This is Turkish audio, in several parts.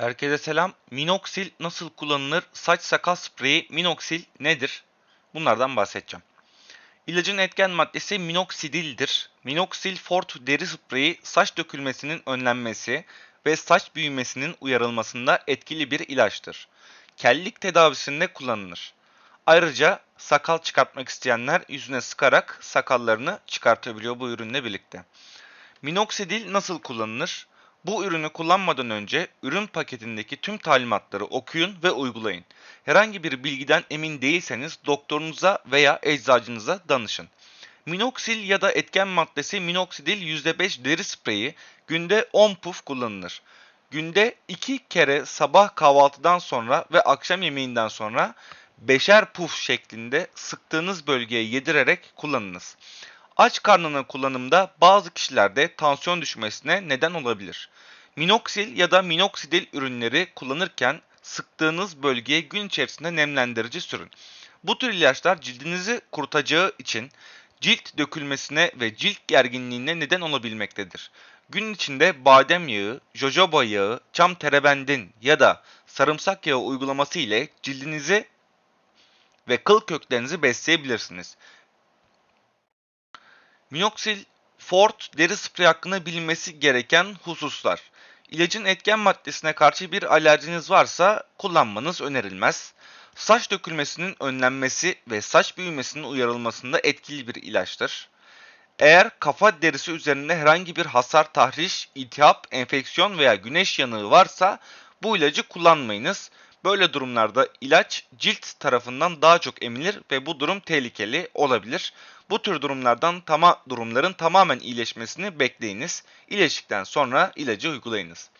Herkese selam. Minoxidil nasıl kullanılır? Saç sakal spreyi Minoxidil nedir? Bunlardan bahsedeceğim. İlacın etken maddesi minoxidildir. Minoxidil Fort deri spreyi saç dökülmesinin önlenmesi ve saç büyümesinin uyarılmasında etkili bir ilaçtır. Kellik tedavisinde kullanılır. Ayrıca sakal çıkartmak isteyenler yüzüne sıkarak sakallarını çıkartabiliyor bu ürünle birlikte. Minoxidil nasıl kullanılır? Bu ürünü kullanmadan önce ürün paketindeki tüm talimatları okuyun ve uygulayın. Herhangi bir bilgiden emin değilseniz doktorunuza veya eczacınıza danışın. Minoxidil ya da etken maddesi minoxidil %5 deri spreyi günde 10 puf kullanılır. Günde 2 kere sabah kahvaltıdan sonra ve akşam yemeğinden sonra beşer puf şeklinde sıktığınız bölgeye yedirerek kullanınız. Aç karnına kullanımda bazı kişilerde tansiyon düşmesine neden olabilir. Minoksil ya da minoksidil ürünleri kullanırken sıktığınız bölgeye gün içerisinde nemlendirici sürün. Bu tür ilaçlar cildinizi kurutacağı için cilt dökülmesine ve cilt gerginliğine neden olabilmektedir. Gün içinde badem yağı, jojoba yağı, çam terebendin ya da sarımsak yağı uygulaması ile cildinizi ve kıl köklerinizi besleyebilirsiniz. Minoxidil Fort deri spreyi hakkında bilinmesi gereken hususlar. İlacın etken maddesine karşı bir alerjiniz varsa kullanmanız önerilmez. Saç dökülmesinin önlenmesi ve saç büyümesinin uyarılmasında etkili bir ilaçtır. Eğer kafa derisi üzerinde herhangi bir hasar, tahriş, iltihap, enfeksiyon veya güneş yanığı varsa bu ilacı kullanmayınız. Böyle durumlarda ilaç cilt tarafından daha çok emilir ve bu durum tehlikeli olabilir. Bu tür durumlardan tama durumların tamamen iyileşmesini bekleyiniz. İyileştikten sonra ilacı uygulayınız.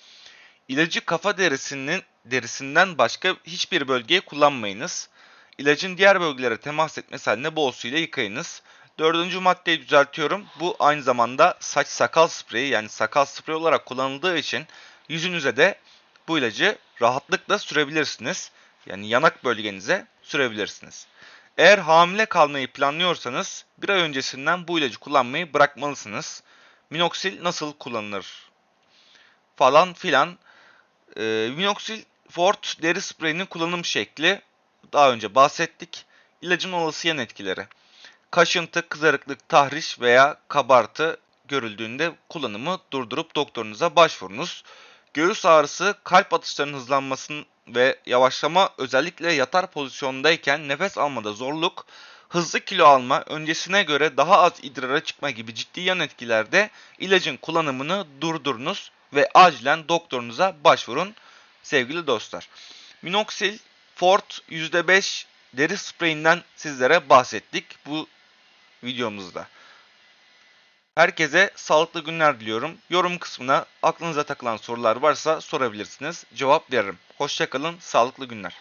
İlacı kafa derisinin derisinden başka hiçbir bölgeye kullanmayınız. İlacın diğer bölgelere temas etmesi halinde bol suyla yıkayınız. Dördüncü maddeyi düzeltiyorum. Bu aynı zamanda saç sakal spreyi yani sakal spreyi olarak kullanıldığı için yüzünüze de bu ilacı rahatlıkla sürebilirsiniz. Yani yanak bölgenize sürebilirsiniz. Eğer hamile kalmayı planlıyorsanız bir ay öncesinden bu ilacı kullanmayı bırakmalısınız. Minoksil nasıl kullanılır? Falan filan. Ee, Minoksil Fort deri spreyinin kullanım şekli daha önce bahsettik. İlacın olası yan etkileri. Kaşıntı, kızarıklık, tahriş veya kabartı görüldüğünde kullanımı durdurup doktorunuza başvurunuz. Göğüs ağrısı, kalp atışlarının hızlanmasının ve yavaşlama özellikle yatar pozisyondayken nefes almada zorluk, hızlı kilo alma, öncesine göre daha az idrara çıkma gibi ciddi yan etkilerde ilacın kullanımını durdurunuz ve acilen doktorunuza başvurun sevgili dostlar. Minoxidil Fort %5 deri spreyinden sizlere bahsettik bu videomuzda. Herkese sağlıklı günler diliyorum. Yorum kısmına aklınıza takılan sorular varsa sorabilirsiniz. Cevap veririm. Hoşçakalın, sağlıklı günler.